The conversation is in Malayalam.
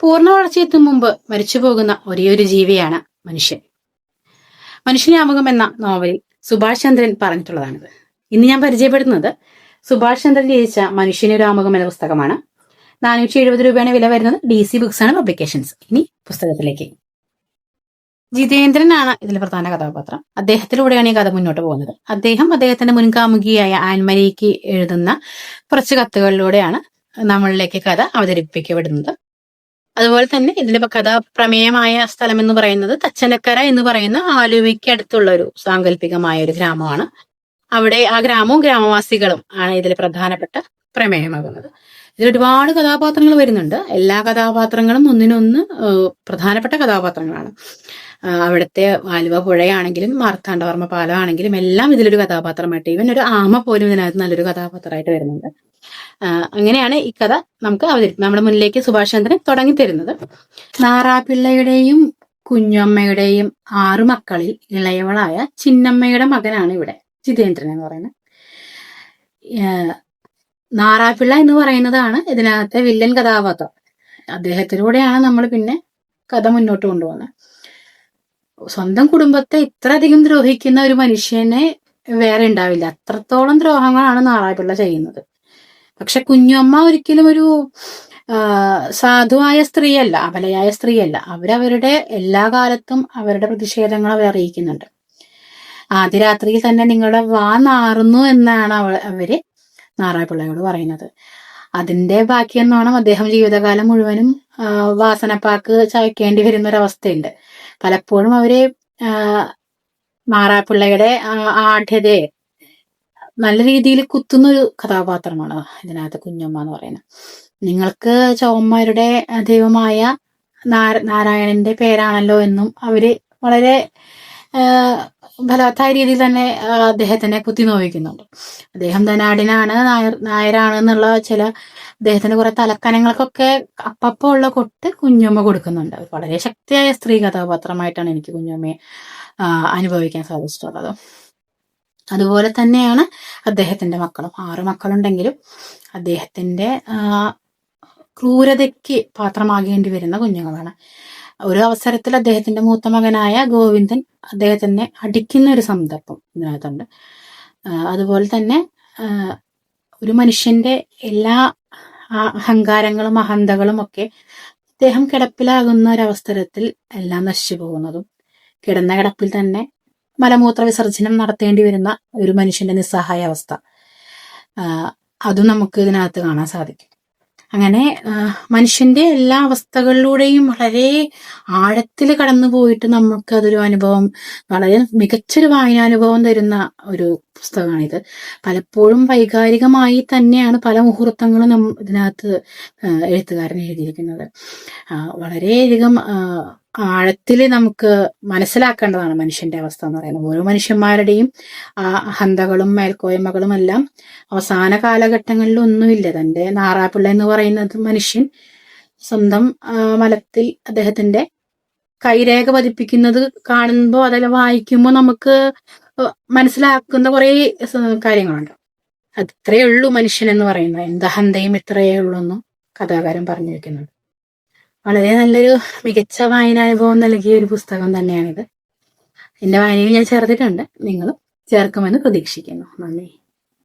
പൂർണ വളർച്ചയെത്തും മുമ്പ് മരിച്ചു പോകുന്ന ഒരേയൊരു ജീവിയാണ് മനുഷ്യൻ. മനുഷ്യനാമുഖം എന്ന നോവലിൽ സുഭാഷ് ചന്ദ്രൻ പറഞ്ഞിട്ടുള്ളതാണിത്. ഇന്ന് ഞാൻ പരിചയപ്പെടുത്തുന്നത് സുഭാഷ് ചന്ദ്രൻ രചിച്ച മനുഷ്യനൊരു ആമുഖം എന്ന പുസ്തകമാണ്. നാനൂറ്റി എഴുപത് രൂപയാണ് വില വരുന്നത്. ഡി സി ബുക്സ് ആണ് പബ്ലിക്കേഷൻസ് ഇനി പുസ്തകത്തിലേക്ക്. ജിതേന്ദ്രനാണ് ഇതിലെ പ്രധാന കഥാപാത്രം. അദ്ദേഹത്തിലൂടെയാണ് ഈ കഥ മുന്നോട്ട് പോകുന്നത്. അദ്ദേഹം അദ്ദേഹത്തിന്റെ മുൻകാമുകിയായ ആൻമരിക്ക് എഴുതുന്ന കുറച്ച് കത്തുകളിലൂടെയാണ് നമ്മളിലേക്ക് കഥ അവതരിപ്പിക്കപ്പെടുന്നത്. അതുപോലെ തന്നെ ഇതിന്റെ കഥാപ്രമേയമായ സ്ഥലം എന്ന് പറയുന്നത് തച്ചനക്കര എന്ന് പറയുന്ന ആലുവയ്ക്ക് അടുത്തുള്ള ഒരു സാങ്കല്പികമായ ഒരു ഗ്രാമമാണ്. അവിടെ ആ ഗ്രാമവും ഗ്രാമവാസികളും ആണ് ഇതിൽ പ്രധാനപ്പെട്ട പ്രമേയമാകുന്നത്. ഇതിൽ ഒരുപാട് കഥാപാത്രങ്ങൾ വരുന്നുണ്ട്. എല്ലാ കഥാപാത്രങ്ങളും ഒന്നിനൊന്ന് പ്രധാനപ്പെട്ട കഥാപാത്രങ്ങളാണ്. അവിടുത്തെ ആലുവ പുഴയാണെങ്കിലും മാർത്താണ്ഡവർമ്മ പാലമാണെങ്കിലും എല്ലാം ഇതിലൊരു കഥാപാത്രമായിട്ട് ഈവൻ ഒരു ആമ പോലും ഇതിനകത്ത് നല്ലൊരു കഥാപാത്രമായിട്ട് വരുന്നുണ്ട്. അങ്ങനെയാണ് ഈ കഥ നമുക്ക് അവതരിപ്പിക്കും നമ്മുടെ മുന്നിലേക്ക് സുഭാഷ് ചന്ദ്രൻ തുടങ്ങി തരുന്നത് നാറാപിള്ളയുടെയും കുഞ്ഞമ്മയുടെയും ആറു മക്കളിൽ ഇളയവളായ ചിന്നമ്മയുടെ മകനാണ് ഇവിടെ ജിതേന്ദ്രൻ എന്ന് പറയുന്നത്. നാറാപിള്ള എന്ന് പറയുന്നതാണ് ഇതിനകത്തെ വില്ലൻ കഥാപാത്രം. അദ്ദേഹത്തിലൂടെയാണ് നമ്മൾ പിന്നെ കഥ മുന്നോട്ട് കൊണ്ടുപോകുന്നത്. സ്വന്തം കുടുംബത്തെ ഇത്ര അധികം ദ്രോഹിക്കുന്ന ഒരു മനുഷ്യനെ വേറെ ഉണ്ടാവില്ല. അത്രത്തോളം ദ്രോഹങ്ങളാണ് നാറാപ്പിള്ള ചെയ്യുന്നത്. പക്ഷെ കുഞ്ഞമ്മ ഒരിക്കലും ഒരു സാധുവായ സ്ത്രീയല്ല അബലയായ സ്ത്രീയല്ല. അവരവരുടെ എല്ലാ കാലത്തും അവരുടെ പ്രതിഷേധങ്ങൾ അവർ അറിയിക്കുന്നുണ്ട്. ആദ്യ രാത്രിയിൽ തന്നെ നിങ്ങളുടെ വാ നാറുന്നു എന്നാണ് അവ അവർ നാറാപ്പിള്ളയോട് പറയുന്നത്. അതിന്റെ ബാക്കി എന്നോണം അദ്ദേഹം ജീവിതകാലം മുഴുവനും വാസനപ്പാക്ക് ചവയ്ക്കേണ്ടി വരുന്ന ഒരവസ്ഥയുണ്ട് പലപ്പോഴും അവർ മാറാപ്പിള്ളയുടെ ആഢ്യതയെ നല്ല രീതിയിൽ കുത്തുന്ന ഒരു കഥാപാത്രമാണ് ഇതിനകത്ത് കുഞ്ഞമ്മ എന്ന് പറയുന്നത്. നിങ്ങൾക്ക് ചൗമ്മരുടെ ദൈവമായ നാര- നാരായണന്റെ പേരാണല്ലോ എന്നും അവർ വളരെ ഫലവത്തായ രീതിയിൽ തന്നെ അദ്ദേഹത്തിനെ കുത്തി നോവിക്കുന്നുണ്ട്. അദ്ദേഹം ധനാടിനാണ് നായർ നായരാണ് എന്നുള്ള ചില അദ്ദേഹത്തിന്റെ കുറെ തലക്കനങ്ങൾക്കൊക്കെ അപ്പപ്പോ ഉള്ള കൊട്ട് കുഞ്ഞമ്മ കൊടുക്കുന്നുണ്ട്. വളരെ ശക്തിയായ സ്ത്രീ കഥാപാത്രമായിട്ടാണ് എനിക്ക് കുഞ്ഞമ്മയെ അനുഭവിക്കാൻ സാധിച്ചിട്ടുള്ളത്. അതുപോലെ തന്നെയാണ് അദ്ദേഹത്തിന്റെ മക്കളും. ആറ് മക്കളുണ്ടെങ്കിലും അദ്ദേഹത്തിന്റെ ക്രൂരതയ്ക്ക് പാത്രമാകേണ്ടി വരുന്ന കുഞ്ഞുങ്ങളാണ്. ഒരു അവസരത്തിൽ അദ്ദേഹത്തിന്റെ മൂത്ത മകനായ ഗോവിന്ദൻ അദ്ദേഹത്തിനെ അടിക്കുന്ന ഒരു സന്ദർഭം ഇതിനകത്തുണ്ട്. അതുപോലെ തന്നെ ഒരു മനുഷ്യന്റെ എല്ലാ അഹങ്കാരങ്ങളും അഹന്തകളും ഒക്കെ അദ്ദേഹം കിടപ്പിലാകുന്ന ഒരവസരത്തിൽ എല്ലാം നശിച്ചു പോകുന്നതും കിടന്ന കിടപ്പിൽ തന്നെ മലമൂത്ര വിസർജനം നടത്തേണ്ടി വരുന്ന ഒരു മനുഷ്യന്റെ നിസ്സഹായ അവസ്ഥ. അതും നമുക്ക് ഇതിനകത്ത് കാണാൻ സാധിക്കും. അങ്ങനെ മനുഷ്യന്റെ എല്ലാ അവസ്ഥകളിലൂടെയും വളരെ ആഴത്തിൽ കടന്നു പോയിട്ട് നമുക്ക് അതൊരു അനുഭവം വളരെ മികച്ചൊരു വായനാനുഭവം തരുന്ന ഒരു പുസ്തകമാണിത്. പലപ്പോഴും വൈകാരികമായി തന്നെയാണ് പല മുഹൂർത്തങ്ങളും നം ഇതിനകത്ത് എഴുത്തുകാരൻ എഴുതിയിരിക്കുന്നത്. വളരെയധികം ആഴത്തിൽ നമുക്ക് മനസ്സിലാക്കേണ്ടതാണ് മനുഷ്യന്റെ അവസ്ഥ എന്ന് പറയുന്നത്. ഓരോ മനുഷ്യന്മാരുടെയും ആ അഹന്തകളും മേൽക്കോയ്മകളും എല്ലാം അവസാന കാലഘട്ടങ്ങളിൽ ഒന്നുമില്ല. തന്റെ നാറാപ്പിള്ള എന്ന് പറയുന്നത് മനുഷ്യൻ സ്വന്തം മലത്തിൽ അദ്ദേഹത്തിന്റെ കൈരേഖ പതിപ്പിക്കുന്നത് കാണുമ്പോൾ അതിൽ വായിക്കുമ്പോൾ നമുക്ക് മനസ്സിലാക്കുന്ന കുറേ കാര്യങ്ങളുണ്ട്. അത്രയേ ഉള്ളൂ മനുഷ്യൻ എന്ന് പറയുന്നത്. എന്ത് അഹന്തയും ഇത്രയേ ഉള്ളൂ എന്നും കഥാകാരൻ പറഞ്ഞു വെക്കുന്നുണ്ട്. വളരെ നല്ലൊരു മികച്ച വായനാനുഭവം നൽകിയ ഒരു പുസ്തകം തന്നെയാണിത്. എന്റെ വായനയിൽ ഞാൻ ചേർത്തിട്ടുണ്ട്. നിങ്ങളും ചേർക്കുമെന്ന് പ്രതീക്ഷിക്കുന്നു. നന്ദി.